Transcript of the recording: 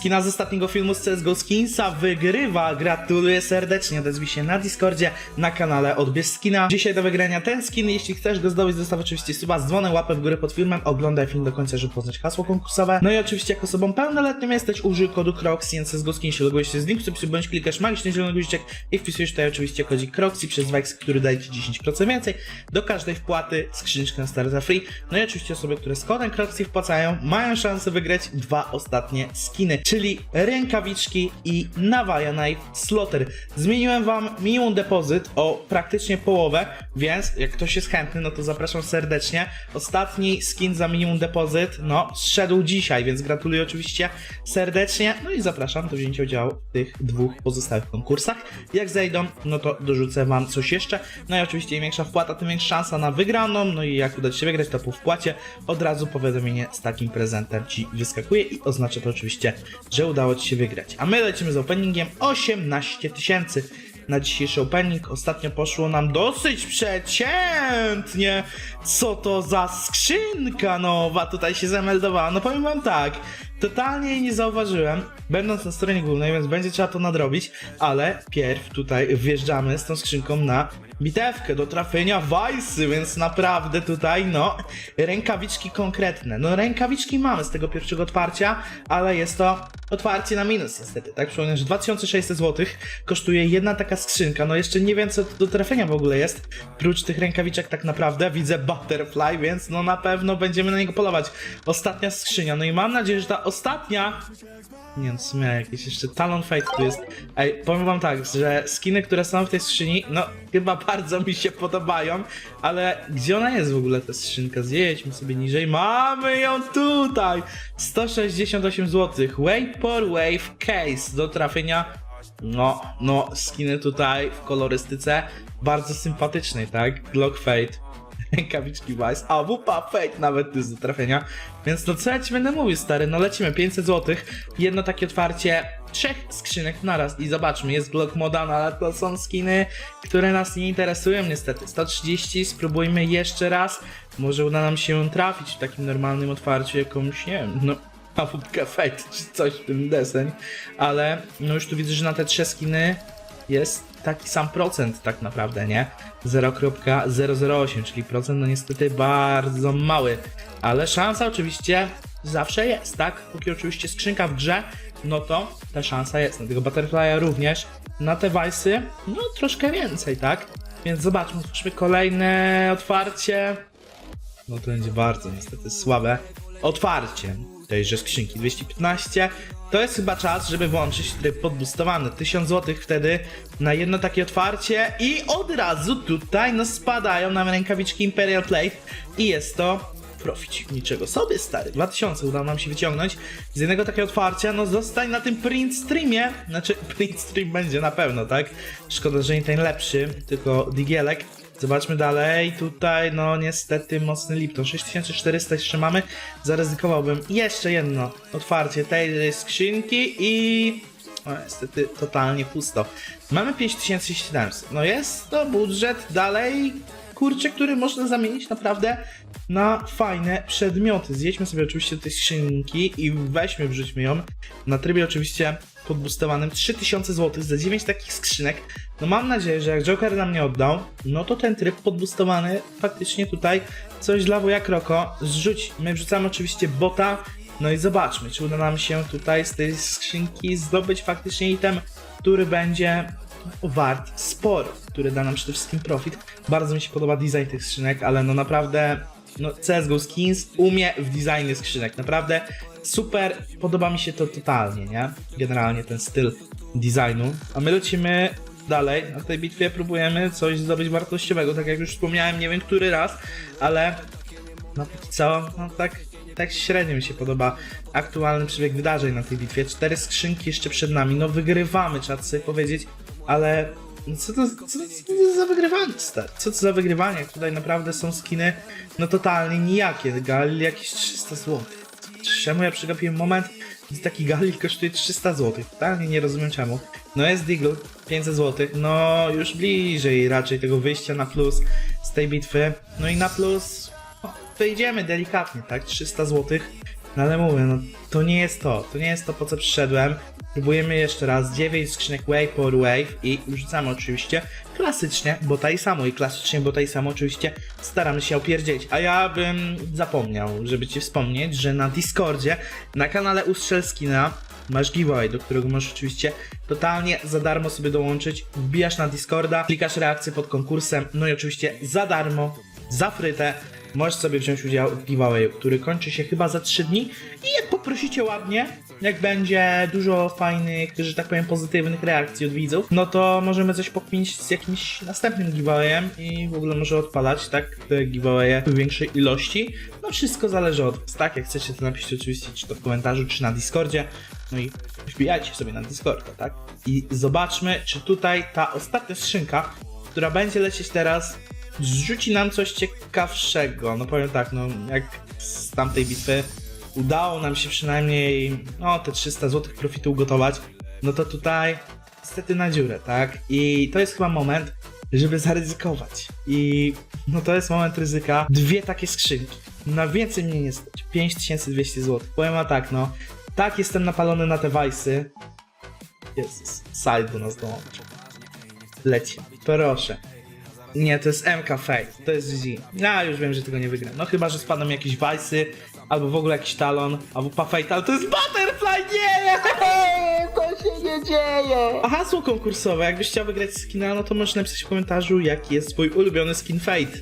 skina z ostatniego filmu z CSGO Skinsa wygrywa. Gratuluję serdecznie. Odezwij się na Discordzie, na kanale Odbierz Skina. Dzisiaj do wygrania ten skin. Jeśli chcesz go zdobyć, zostaw oczywiście suba z dzwonem, łapę w górę pod filmem. Oglądaj film do końca, żeby poznać hasło konkursowe. No i oczywiście, jako osobą pełnoletnią jesteś, użyj kodu CROXY, więc CSGO Skin się logujesz się z linku, sobie bądź klikasz magiczny zielony guziczek i wpisujesz tutaj oczywiście kodzik CROXY przez Wex, który daje ci 10% więcej. Do każdej wpłaty skrzyneczkę na start za free. No i oczywiście osoby, które z kodem CROXY wpłacają, mają szansę wygrać dwa ostatnie skiny, czyli rękawiczki i Navaja Knife Slaughter. Zmieniłem wam minimum depozyt o praktycznie połowę, więc jak ktoś jest chętny, no to zapraszam serdecznie. Ostatni skin za minimum depozyt, no, zszedł dzisiaj, więc gratuluję oczywiście serdecznie. No i zapraszam do wzięcia udziału w tych dwóch pozostałych konkursach. Jak zejdą, no to dorzucę wam coś jeszcze. No i oczywiście im większa wpłata, tym większa szansa na wygraną. No i jak uda ci się wygrać, to po wpłacie od razu powiadomienie z takim prezentem ci wyskakuje i oznacza to oczywiście, że udało ci się wygrać. A my lecimy z openingiem 18 tysięcy na dzisiejszy opening. Ostatnio poszło nam dosyć przeciętnie. Co to za skrzynka nowa tutaj się zameldowała? No powiem wam tak, totalnie jej nie zauważyłem, będąc na stronie głównej, więc będzie trzeba to nadrobić, ale pierw tutaj wjeżdżamy z tą skrzynką na bitewkę do trafienia Wajsy, więc naprawdę tutaj, no, rękawiczki konkretne. No, rękawiczki mamy z tego pierwszego otwarcia, ale jest to otwarcie na minus niestety, tak? Przypomnę, że 2600 zł kosztuje jedna taka skrzynka, no jeszcze nie wiem co do trafienia w ogóle jest, prócz tych rękawiczek tak naprawdę widzę Butterfly, więc no na pewno będziemy na niego polować. Ostatnia skrzynia, no i mam nadzieję, że ta ostatnia nie w sumie jakiś jeszcze Talon Fate tu jest. Ej, powiem wam tak, że skiny, które są w tej skrzyni, no chyba bardzo mi się podobają, ale gdzie ona jest w ogóle ta skrzynka? Zjedźmy sobie niżej. Mamy ją tutaj! 168 zł. Waypor Wave Case do trafienia. No, no, skiny tutaj w kolorystyce bardzo sympatycznej, tak? Glock Fate rękawiczki Vice, a wupa Fate nawet jest do trafienia. Więc no co ja ci będę mówił, stary, no lecimy, 500 zł, jedno takie otwarcie trzech skrzynek naraz. I zobaczmy, jest Glock Moda, no ale to są skiny, które nas nie interesują niestety. 130, spróbujmy jeszcze raz, może uda nam się trafić w takim normalnym otwarciu jakąś, nie wiem, no AWP Fate czy coś w tym deseń, ale no już tu widzę, że na te trzy skiny jest taki sam procent tak naprawdę, nie? 0,008, czyli procent no niestety bardzo mały, ale szansa oczywiście zawsze jest, tak? Póki oczywiście skrzynka w grze, no to ta szansa jest. Na tego Butterfly'a również, na te Vice'y, no troszkę więcej, tak? Więc zobaczmy, zobaczmy kolejne otwarcie. No to będzie bardzo niestety słabe otwarcie tejże skrzynki 215. To jest chyba czas, żeby włączyć tryb podbustowany. 1000 zł wtedy na jedno takie otwarcie i od razu tutaj no spadają nam rękawiczki Imperial Plate i jest to profit. Niczego sobie stary. 2000 udało nam się wyciągnąć z jednego takiego otwarcia. No zostań na tym print streamie. Znaczy print stream będzie na pewno, tak? Szkoda, że nie ten lepszy, tylko digielek. Zobaczmy dalej. Tutaj, no niestety, mocny Lipton. 6400 jeszcze mamy. Zaryzykowałbym jeszcze jedno otwarcie tej skrzynki i. O, niestety, totalnie pusto. Mamy 5700. No jest to budżet dalej. Kurczę, który można zamienić naprawdę na fajne przedmioty. Zjedźmy sobie oczywiście tej skrzynki i weźmy, wrzućmy ją. Na trybie oczywiście podbustowanym 3000 zł za 9 takich skrzynek. No mam nadzieję, że jak Joker nam nie oddał, no to ten tryb podbustowany faktycznie tutaj coś dla wuja Kroko zrzuci. My wrzucamy oczywiście bota, no i zobaczmy, czy uda nam się tutaj z tej skrzynki zdobyć faktycznie item, który będzie wart sporo, który da nam przede wszystkim profit. Bardzo mi się podoba design tych skrzynek, ale no naprawdę no CSGO Skins umie w designie skrzynek, naprawdę super, podoba mi się to totalnie, nie? Generalnie ten styl designu. A my lecimy dalej, na tej bitwie próbujemy coś zdobyć wartościowego, tak jak już wspomniałem, nie wiem który raz, ale no póki co, no tak, tak średnio mi się podoba aktualny przebieg wydarzeń na tej bitwie. Cztery skrzynki jeszcze przed nami, no wygrywamy, trzeba sobie powiedzieć, ale co to, co, to za wygrywanie, stary? Co to za wygrywanie? Tutaj naprawdę są skiny, no totalnie nijakie. Galil jakieś 300 zł. Czemu ja przegapiłem moment, gdzie taki Galil kosztuje 300 zł? Totalnie nie rozumiem czemu. No jest Deagle, 500 zł. No już bliżej raczej tego wyjścia na plus z tej bitwy. No i na plus no, wyjdziemy delikatnie, tak? 300 zł. No ale mówię, no to nie jest to, to nie jest to po co przyszedłem. Próbujemy jeszcze raz 9 skrzynek Wave for Wave i rzucamy oczywiście klasycznie, bo taj samo i klasycznie, bo taj samo oczywiście staramy się opierdzieć. A ja bym zapomniał, żeby ci wspomnieć, że na Discordzie, na kanale Ustrzel Skina masz giveaway, do którego możesz oczywiście totalnie za darmo sobie dołączyć. Wbijasz na Discorda, klikasz reakcję pod konkursem, no i oczywiście za darmo, za frytę możesz sobie wziąć udział w giveawayu, który kończy się chyba za 3 dni i jak poprosicie ładnie, jak będzie dużo fajnych, że tak powiem pozytywnych reakcji od widzów, no to możemy coś pokminić z jakimś następnym giveawayem i w ogóle może odpalać, tak, te giveawaye w większej ilości. No wszystko zależy od was, tak, jak chcecie to napiszcie oczywiście czy to w komentarzu, czy na Discordzie, no i wbijajcie sobie na Discorda, tak. I zobaczmy, czy tutaj ta ostatnia skrzynka, która będzie lecieć teraz, zrzuci nam coś ciekawszego. No powiem tak, no jak z tamtej bitwy udało nam się przynajmniej no te 300 zł profitu ugotować, no to tutaj niestety na dziurę, tak? I to jest chyba moment, żeby zaryzykować. I no to jest moment ryzyka. Dwie takie skrzynki. Na więcej mnie nie stać. 5200 zł. Powiem wam tak, no. Tak jestem napalony na te wajsy. Jezus, side do nas dołączył. Leci. Proszę. Nie, to jest MK Fate, to jest GG. Ja już wiem, że tego nie wygram. No chyba, że spadną jakieś Vice'y, albo w ogóle jakiś Talon, albo Fate, ale to jest Butterfly, nie! To się nie dzieje! A hasło konkursowe, jakbyś chciał wygrać skina, no to możesz napisać w komentarzu, jaki jest twój ulubiony skin Fate.